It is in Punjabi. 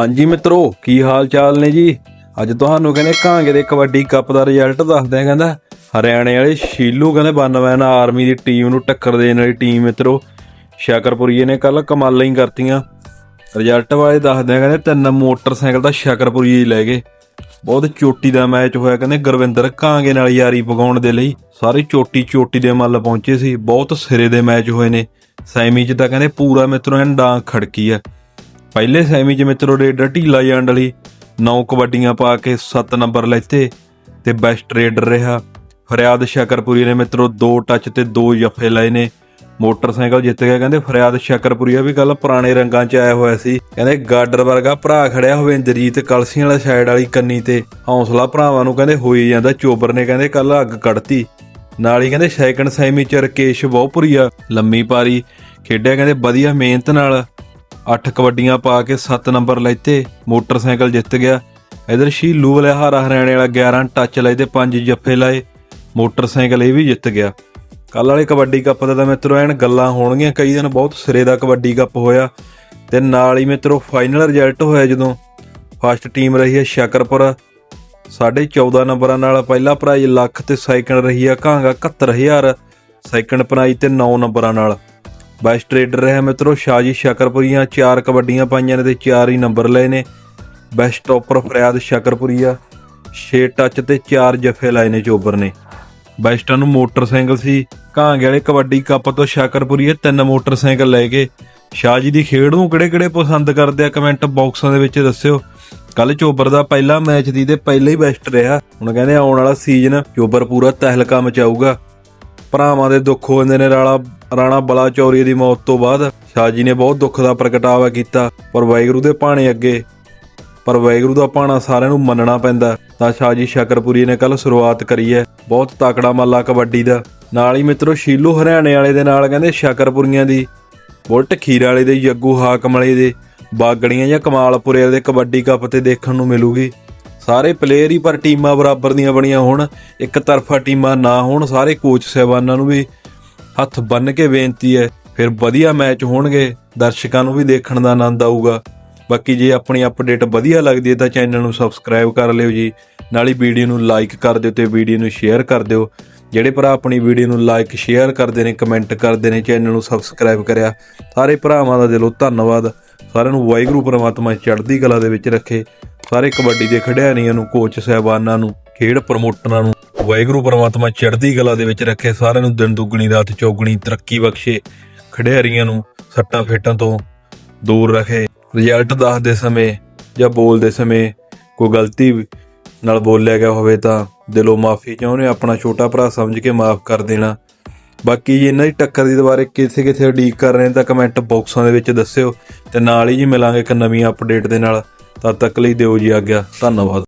ਹਾਂਜੀ ਮਿੱਤਰੋ, ਕੀ ਹਾਲ ਚਾਲ ਨੇ ਜੀ? ਅੱਜ ਤੁਹਾਨੂੰ ਕਹਿੰਦੇ ਕਾਂਗੇ ਦੇ ਕਬੱਡੀ ਕੱਪ ਦਾ ਰਿਜ਼ਲਟ ਦੱਸਦੇ ਆ ਕਹਿੰਦਾ, ਹਰਿਆਣੇ ਵਾਲੇ ਸ਼ੀਲੂ ਕਹਿੰਦੇ 92 ਨਾਲ ਆਰਮੀ ਦੀ ਟੀਮ ਨੂੰ ਟੱਕਰ ਦੇਣ ਵਾਲੀ ਟੀਮ ਮਿੱਤਰੋ। ਸ਼ਾਕਰਪੁਰੀਏ ਨੇ ਕੱਲ ਕਮਾਲਾਂ ਹੀ ਕਰਤੀਆਂ। ਰਿਜ਼ਲਟ ਵਾਲੇ ਦੱਸਦੇ ਆ ਕਹਿੰਦੇ ਤਿੰਨ ਮੋਟਰਸਾਈਕਲ ਦਾ ਸ਼ਾਕਰਪੁਰੀਏ ਲੈ ਗਏ। ਬਹੁਤ ਚੋਟੀ ਦਾ ਮੈਚ ਹੋਇਆ ਕਹਿੰਦੇ ਗੁਰਵਿੰਦਰ ਕਾਂਗੇ ਨਾਲ ਯਾਰੀ ਪਗਾਉਣ ਦੇ ਲਈ। ਸਾਰੇ ਚੋਟੀ ਚੋਟੀ ਦੇ ਮੱਲ ਪਹੁੰਚੇ ਸੀ, ਬਹੁਤ ਸਿਰੇ ਦੇ ਮੈਚ ਹੋਏ ਨੇ। ਸੈਮੀ 'ਚ ਤਾਂ ਕਹਿੰਦੇ ਪੂਰਾ ਮਿੱਤਰੋ ਐਨ ਡਾਂਗ ਖੜਕੀ ਆ। ਪਹਿਲੇ ਸੈਮੀ 'ਚ ਮਿੱਤਰੋ ਰੇਡਰ ਢੀਲਾ ਜਾਂਡਲੀ 9 ਕਬੱਡੀਆਂ ਪਾ ਕੇ 7 ਨੰਬਰ ਲੈਤੇ ਤੇ ਬੈਸਟ ਰੇਡਰ ਰਿਹਾ। ਫਰਿਆਦ ਸ਼ਕਰਪੁਰੀ ਨੇ ਮਿੱਤਰੋ 2 ਟੱਚ ਤੇ 2 ਜੱਫੇ ਲਏ ਨੇ। ਮੋਟਰਸਾਈਕਲ ਜਿੱਤ ਗਿਆ, ਕਹਿੰਦੇ ਫਰਿਆਦ ਸ਼ਕਰਪੁਰੀਆ ਵੀ ਕੱਲ ਪੁਰਾਣੇ ਰੰਗਾਂ 'ਚ ਆਇਆ ਹੋਇਆ ਸੀ। ਕਹਿੰਦੇ ਗਾਡਰ ਵਰਗਾ ਭਰਾ ਖੜਿਆ ਹੋਵੇ ਇੰਦਰਜੀਤ ਕਲਸੀਆਂ ਵਾਲਾ ਸਾਈਡ ਵਾਲੀ ਕੰਨੀ ਤੇ, ਹੌਸਲਾ ਭਰਾਵਾਂ ਨੂੰ ਕਹਿੰਦੇ ਹੋਈ ਜਾਂਦਾ ਚੋਬਰ ਨੇ ਕਹਿੰਦੇ ਕੱਲ ਅੱਗ ਕੱਢਤੀ। ਨਾਲ ਹੀ ਕਹਿੰਦੇ ਸੈਕੰਡ ਸੈਮੀ ਚ ਰਕੇਸ਼ ਬਹੁਪੁਰੀਆ ਲੰਮੀ ਪਾਰੀ ਖੇਡਿਆ, ਕਹਿੰਦੇ ਵਧੀਆ ਮਿਹਨਤ ਨਾਲ। 8 ਕਬੱਡੀਆਂ ਪਾ ਕੇ 7 ਨੰਬਰ ਲੈਤੇ ਮੋਟਰਸਾਈਕਲ ਜਿੱਤ ਗਿਆ। ਇਧਰ ਸ਼ੀਲੂ ਵਾਲਾ ਹਰਿਆਣੇ ਵਾਲਾ 11 ਟੱਚ ਲਏ ਤੇ 5 ਜੱਫੇ ਲਾਏ, ਮੋਟਰਸਾਈਕਲ ਇਹ ਵੀ ਜਿੱਤ ਗਿਆ। ਕੱਲ ਵਾਲੇ ਕਬੱਡੀ ਕੱਪ ਦਾ ਤਾਂ ਮਿੱਤਰੋ ਐਨ ਗੱਲਾਂ ਹੋਣਗੀਆਂ, ਕਈ ਦਿਨ ਬਹੁਤ ਸਿਰੇ ਦਾ ਕਬੱਡੀ ਕੱਪ ਹੋਇਆ ਤੇ ਨਾਲ ਹੀ ਮਿੱਤਰੋ ਫਾਈਨਲ ਰਿਜ਼ਲਟ ਹੋਇਆ ਜਦੋਂ। ਫਸਟ ਟੀਮ ਰਹੀ ਹੈ ਸ਼ਕਰਪੁਰ। ਸਾਢੇ 14 ਨੰਬਰਾਂ ਨਾਲ ਪਹਿਲਾ ਪ੍ਰਾਈਜ਼ ਲੱਖ ਤੇ ਸੈਕੰਡ ਰਹੀ ਆ ਕਾਂਗਾ 71000 ਸੈਕੰਡ ਪ੍ਰਾਈਜ਼ ਤੇ 9 ਨੰਬਰਾਂ ਨਾਲ। ਬੈਸਟ ਟ੍ਰੇਡਰ ਰਿਹਾ ਮਿੱਤਰੋ ਸ਼ਾਜੀ ਸ਼ਕਰਪੁਰੀਆਂ, ਚਾਰ ਕਬੱਡੀਆਂ ਪਾਈਆਂ ਨੇ ਤੇ ਚਾਰ ਹੀ ਨੰਬਰ ਲਏ ਨੇ। ਬੈਸਟ ਟੌਪਰ ਫਰਿਆਦ ਸ਼ਕਰਪੁਰੀਆ 6 ਟੱਚ ਤੇ 4 ਜਫੇ ਲਾਏ ਨੇ ਚੋਬਰ ਨੇ। ਬੈਸਟਾਂ ਨੂੰ ਮੋਟਰਸਾਈਕਲ ਸੀ ਕਾਂਗੇ ਵਾਲੇ ਕਬੱਡੀ ਕੱਪ ਤੋਂ ਸ਼ਾਕਰਪੁਰੀਏ ਤਿੰਨ ਮੋਟਰਸਾਈਕਲ ਲੈ ਕੇ। ਸ਼ਾਹ ਜੀ ਦੀ ਖੇਡ ਨੂੰ ਕਿਹੜੇ ਕਿਹੜੇ ਪਸੰਦ ਕਰਦੇ ਆ ਕਮੈਂਟ ਬਾਕਸਾਂ ਦੇ ਵਿੱਚ ਦੱਸਿਓ। ਕੱਲ ਚੋਬਰ ਦਾ ਪਹਿਲਾ ਮੈਚ ਦੀ ਤੇ ਪਹਿਲਾ ਹੀ ਬੈਸਟ ਰਿਹਾ। ਹੁਣ ਕਹਿੰਦੇ ਆਉਣ ਵਾਲਾ ਸੀਜ਼ਨ ਚੋਬਰ ਪੂਰਾ ਤਹਿਲਕਾ ਮਚਾਊਗਾ। ਭਰਾਵਾਂ ਦੇ ਦੁੱਖ ਹੋ ਜਾਂਦੇ ਨੇ ਰਾਣਾ ਰਾਣਾ ਬਲਾਚੌਰੀ ਦੀ ਮੌਤ ਤੋਂ ਬਾਅਦ ਸ਼ਾਹ ਜੀ ਨੇ ਬਹੁਤ ਦੁੱਖ ਦਾ ਪ੍ਰਗਟਾਵਾ ਕੀਤਾ, ਪਰ ਵਾਹਿਗੁਰੂ ਦੇ ਭਾਣੇ ਅੱਗੇ, ਪਰ ਵਾਹਿਗੁਰੂ ਦਾ ਭਾਣਾ ਸਾਰਿਆਂ ਨੂੰ ਮੰਨਣਾ ਪੈਂਦਾ, ਤਾਂ ਸ਼ਾਹ ਜੀ ਸ਼ਕਰਪੁਰੀ ਨੇ ਕੱਲ ਸ਼ੁਰੂਆਤ ਕਰੀ ਹੈ, ਬਹੁਤ ਤਾਕੜਾ ਮੱਲਾ ਕਬੱਡੀ ਦਾ। ਨਾਲ ਹੀ ਮਿੱਤਰੋ, ਸ਼ੀਲੂ ਹਰਿਆਣੇ ਵਾਲੇ ਦੇ ਨਾਲ ਕਹਿੰਦੇ ਸ਼ਕਰਪੁਰੀਆਂ ਦੀ, ਬੁਲਟ ਖੀਰ ਵਾਲੇ ਦੇ, ਜੱਗੂ ਹਾਕਮਲੇ ਦੇ, ਬਾਗੜੀਆਂ ਜਾਂ ਕਮਾਲਪੁਰੇ ਦੇ ਕਬੱਡੀ ਕੱਪ ਤੇ ਦੇਖਣ ਨੂੰ ਮਿਲੂਗੀ। ਸਾਰੇ ਪਲੇਅਰ ਹੀ ਪਰ ਟੀਮਾਂ ਬਰਾਬਰ ਦੀਆਂ ਬਣੀਆਂ ਹੋਣ, ਇੱਕ ਤਰਫਾ ਟੀਮਾਂ ਨਾ ਹੋਣ, ਸਾਰੇ ਕੋਚ ਸਹਿਬਾਨਾਂ ਨੂੰ ਵੀ ਹੱਥ ਬੰਨ ਕੇ ਬੇਨਤੀ ਹੈ, ਫਿਰ ਵਧੀਆ ਮੈਚ ਹੋਣਗੇ, ਦਰਸ਼ਕਾਂ ਨੂੰ ਵੀ ਦੇਖਣ ਦਾ ਆਨੰਦ ਆਊਗਾ। ਬਾਕੀ ਜੇ ਆਪਣੀ ਅਪਡੇਟ ਵਧੀਆ ਲੱਗਦੀ ਹੈ ਤਾਂ ਚੈਨਲ ਨੂੰ ਸਬਸਕ੍ਰਾਈਬ ਕਰ ਲਿਓ ਜੀ, ਨਾਲ ਹੀ ਵੀਡੀਓ ਨੂੰ ਲਾਈਕ ਕਰ ਦਿਓ ਤੇ ਵੀਡੀਓ ਨੂੰ ਸ਼ੇਅਰ ਕਰ ਦਿਓ। ਜਿਹੜੇ ਭਰਾ ਆਪਣੀ ਵੀਡੀਓ ਨੂੰ ਲਾਈਕ, ਸ਼ੇਅਰ ਕਰਦੇ ਨੇ, ਕਮੈਂਟ ਕਰਦੇ ਨੇ, ਚੈਨਲ ਨੂੰ ਸਬਸਕ੍ਰਾਈਬ ਕਰਿਆ, ਸਾਰੇ ਭਰਾਵਾਂ ਦਾ ਦਿਲੋਂ ਧੰਨਵਾਦ। ਸਾਰਿਆਂ ਨੂੰ ਵਾਹਿਗੁਰੂ ਪਰਮਾਤਮਾ ਚੜ੍ਹਦੀ ਕਲਾ ਦੇ ਵਿੱਚ ਰੱਖੇ। ਸਾਰੇ ਕਬੱਡੀ ਦੇ ਖਿਡਾਰੀਆਂ ਨੂੰ, ਕੋਚ ਸਹਿਬਾਨਾਂ ਨੂੰ, ਖੇਡ ਪ੍ਰਮੋਟਰਾਂ ਨੂੰ ਵਾਹਿਗੁਰੂ ਪਰਮਾਤਮਾ ਚੜ੍ਹਦੀ ਕਲਾ ਦੇ ਵਿੱਚ ਰੱਖੇ, ਸਾਰਿਆਂ ਨੂੰ ਦਿਨ ਦੁੱਗਣੀ, ਰਾਤ ਚੌਗਣੀ, ਤਰੱਕੀ ਬਖਸ਼ੇ, ਖਿਡਾਰੀਆਂ ਨੂੰ ਸੱਟਾਂ ਫੇਟਾਂ ਤੋਂ ਦੂਰ ਰੱਖੇ। ਰਿਜ਼ਲਟ ਦੱਸਦੇ ਸਮੇਂ ਜਾਂ ਬੋਲਦੇ ਸਮੇਂ ਕੋਈ ਗਲਤੀ ਨਾਲ ਬੋਲਿਆ ਗਿਆ ਹੋਵੇ ਤਾਂ ਦਿਲੋਂ ਮਾਫੀ ਚਾਹੁੰਦੇ ਆਪਣਾ ਛੋਟਾ ਭਰਾ ਸਮਝ ਕੇ ਮਾਫ ਕਰ ਦੇਣਾ। ਬਾਕੀ ਜੀ ਇਹਨਾਂ ਦੀ ਟੱਕਰ ਦੀ ਦੁਬਾਰੇ ਕਿਥੇ ਕਿਥੇ ਉਡੀਕ ਕਰ ਰਹੇ ਨੇ ਤਾਂ ਕਮੈਂਟ ਬਾਕਸਾਂ ਦੇ ਵਿੱਚ ਦੱਸਿਓ ਤੇ ਨਾਲ ਹੀ ਜੀ ਮਿਲਾਂਗੇ ਇੱਕ ਨਵੀਂ ਅਪਡੇਟ ਦੇ ਨਾਲ। ਤਦ ਤੱਕ ਲਈ ਦਿਓ ਜੀ ਆਗਿਆ। ਧੰਨਵਾਦ।